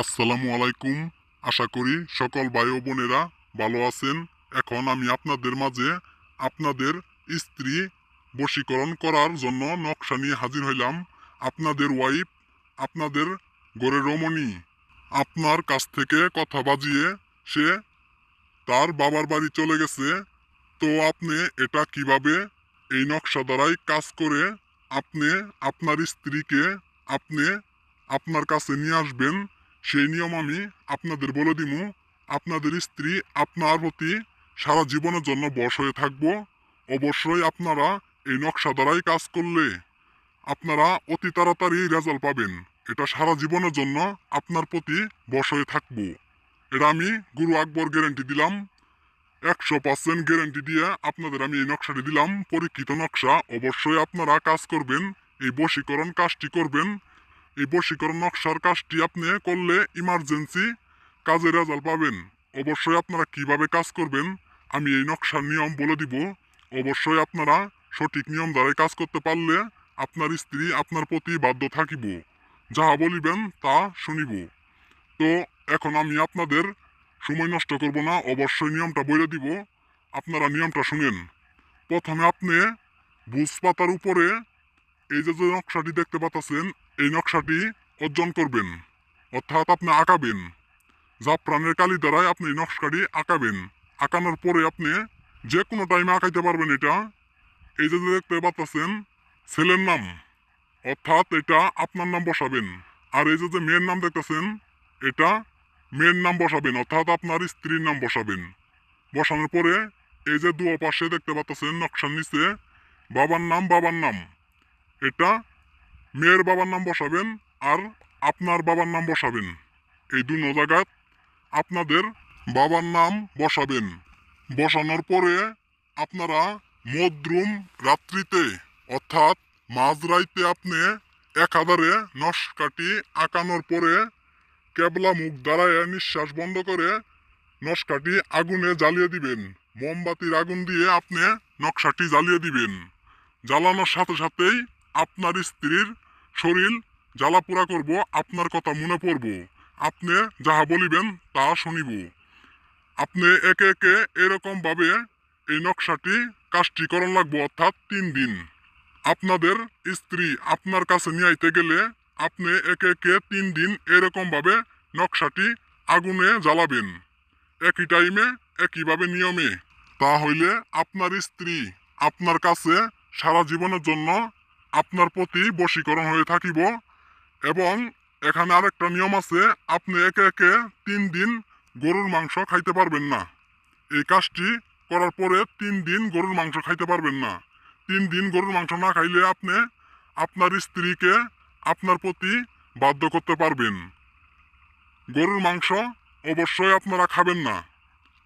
আসসালামু আলাইকুম। আশা করি সকল ভাই ও বোনেরা ভালো আছেন। এখন আমি আপনাদের মাঝে আপনাদের স্ত্রী বশীকরণ করার জন্য নকশা নিয়ে হাজির হইলাম। আপনাদের ওয়াইফ আপনাদের গড়ে রমণী। আপনার কাছ থেকে কথা বাজিয়ে সে তার বাবার বাড়ি চলে গেছে। তো আপনি এটা কীভাবে এই নকশা দ্বারাই কাজ করে আপনি আপনার স্ত্রীকে আপনি আপনার কাছে নিয়ে আসবেন? সেই নিয়ম আমি আপনাদের বলে দিমু, আপনাদের স্ত্রী আপনার প্রতি সারা জীবনের জন্য বশ হয়ে থাকব। অবশ্যই আপনারা এই নকশা দ্বারাই কাজ করলে আপনারা অতি তাড়াতাড়ি রেজাল্ট পাবেন। এটা সারা জীবনের জন্য আপনার প্রতি বশ হয়ে থাকব। এটা আমি গুরু আকবর গ্যারেন্টি দিলাম। একশো পার্সেন্ট গ্যারেন্টি দিয়ে আপনাদের আমি এই নকশাটি দিলাম। পরীক্ষিত নকশা, অবশ্যই আপনারা কাজ করবেন, এই বশীকরণ কাজটি করবেন। এই বশীকরণ নকশার কাজটি আপনি করলে ইমার্জেন্সি কাজে রেজাল্ট পাবেন। অবশ্যই আপনারা কীভাবে কাজ করবেন, আমি এই নকশার নিয়ম বলে দিব। অবশ্যই আপনারা সঠিক নিয়ম দ্বারাই কাজ করতে পারলে আপনার স্ত্রী আপনার প্রতি বাধ্য থাকিব। যাহা বলিবেন তা শুনিব। তো, এখন আমি আপনাদের সময় নষ্ট করব না, অবশ্যই নিয়মটা বলে দিব। আপনারা নিয়মটা শুনেন। প্রথমে আপনি বুঝ পাতার উপরে এই যে যে নকশাটি দেখতে পাচ্ছেন, এই নকশাটি অর্জন করবেন। অর্থাৎ আপনি আঁকাবেন। জাফরানের কালি দ্বারাই আপনি এই নকশাটি আঁকাবেন। আঁকানোর পরে আপনি যে কোনো টাইমে আঁকাইতে পারবেন এটা। এই যে যে দেখতে পাচ্ছেন, ছেলের নাম। অর্থাৎ এটা আপনার নাম বসাবেন। আর এই যে যে মেয়ের নাম দেখতেছেন, এটা মেয়ের নাম বসাবেন। অর্থাৎ আপনার স্ত্রীর নাম বসাবেন। বসানোর পরে এই যে দু পাশে দেখতে পাচ্ছেন, নকশার নিচে বাবার নাম বাবার নাম। এটা মেয়ের বাবার নাম বসাবেন আর আপনার বাবার নাম বসাবেন। এই দু জায়গায় আপনাদের বাবার নাম বসাবেন। বসানোর পরে আপনারা মদ্রুম রাত্রিতে, অর্থাৎ মাঝরাইতে আপনি এক হাজারে নস্কাটি আঁকানোর পরে কেবলা মুখ দাঁড়ায় নিঃশ্বাস বন্ধ করে নকশাটি আগুনে জ্বালিয়ে দিবেন। মোমবাতির আগুন দিয়ে আপনি নকশাটি জ্বালিয়ে দিবেন। জ্বালানোর সাথে সাথেই আপনার স্ত্রীর শরীর জ্বালাপোড়া করব, আপনার কথা মনে পড়ব। আপনি যাহা বলিবেন তা শুনিব। আপনি একে একে এরকম ভাবে এই নকশাটি কাজটি করণ লাগবো, অর্থাৎ তিন দিন। আপনাদের স্ত্রী আপনার কাছে নিয়ে আইতে গেলে আপনি একে একে তিন দিন এরকম ভাবে নকশাটি আগুনে জ্বালাবেন। একই টাইমে, একইভাবে নিয়মে। তা হইলে আপনার স্ত্রী আপনার কাছে সারা জীবনের জন্য আপনার প্রতি বশীকরণ হয়ে থাকিব এবং এখানে আরেকটা নিয়ম আছে, আপনি একে একে তিন দিন গরুর মাংস খাইতে পারবেন না। এই কাজটি করার পরে তিন দিন গরুর মাংস খাইতে পারবেন না। তিন দিন গরুর মাংস না খাইলে আপনি আপনার স্ত্রীকে আপনার প্রতি বাধ্য করতে পারবেন। গরুর মাংস অবশ্যই আপনারা খাবেন না।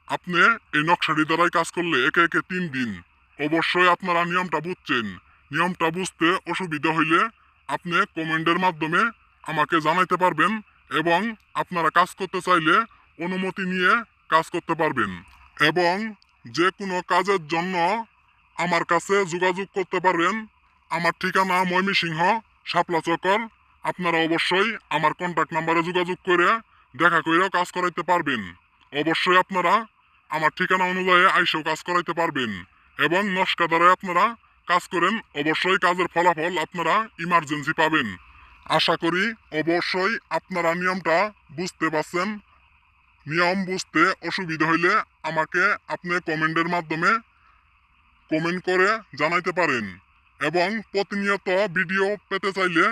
আপনি এই নকশাটি দ্বারাই কাজ করলে একে একে তিন দিন। অবশ্যই আপনারা নিয়মটা বুঝছেন। নিয়মটা বুঝতে অসুবিধা হইলে আপনি কমেন্টের মাধ্যমে আমাকে জানাইতে পারবেন এবং আপনারা কাজ করতে চাইলে অনুমতি নিয়ে কাজ করতে পারবেন। এবং যে কোনো কাজের জন্য আমার কাছে যোগাযোগ করতে পারেন আমার ঠিকানা ময়মিসিংহ শাপলা চকর। আপনারা অবশ্যই আমার কন্ট্যাক্ট নাম্বারে যোগাযোগ করে দেখা করেও কাজ করাইতে পারবেন। অবশ্যই আপনারা আমার ঠিকানা অনুযায়ী আইসেও কাজ করাইতে পারবেন। এবং নস্কা দ্বারাই আপনারা কাজ করেন, অবশ্যই কাজের ফলাফল আপনারা ইমার্জেন্সি পাবেন। আশা করি অবশ্যই আপনারা নিয়মটা বুঝতে পারছেন। নিয়ম বুঝতে অসুবিধা হইলে আমাকে আপনি কমেন্টের মাধ্যমে কমেন্ট করে জানাইতে পারেন। এবং প্রতিনিয়ত ভিডিও পেতে চাইলে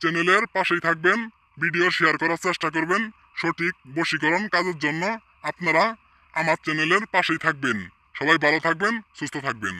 চ্যানেলের পাশেই থাকবেন ভিডিও শেয়ার করার চেষ্টা করবেন, সঠিক বশীকরণ কাজের জন্য আপনারা আমার চ্যানেলের পাশেই থাকবেন। সবাই ভালো থাকবেন, সুস্থ থাকবেন।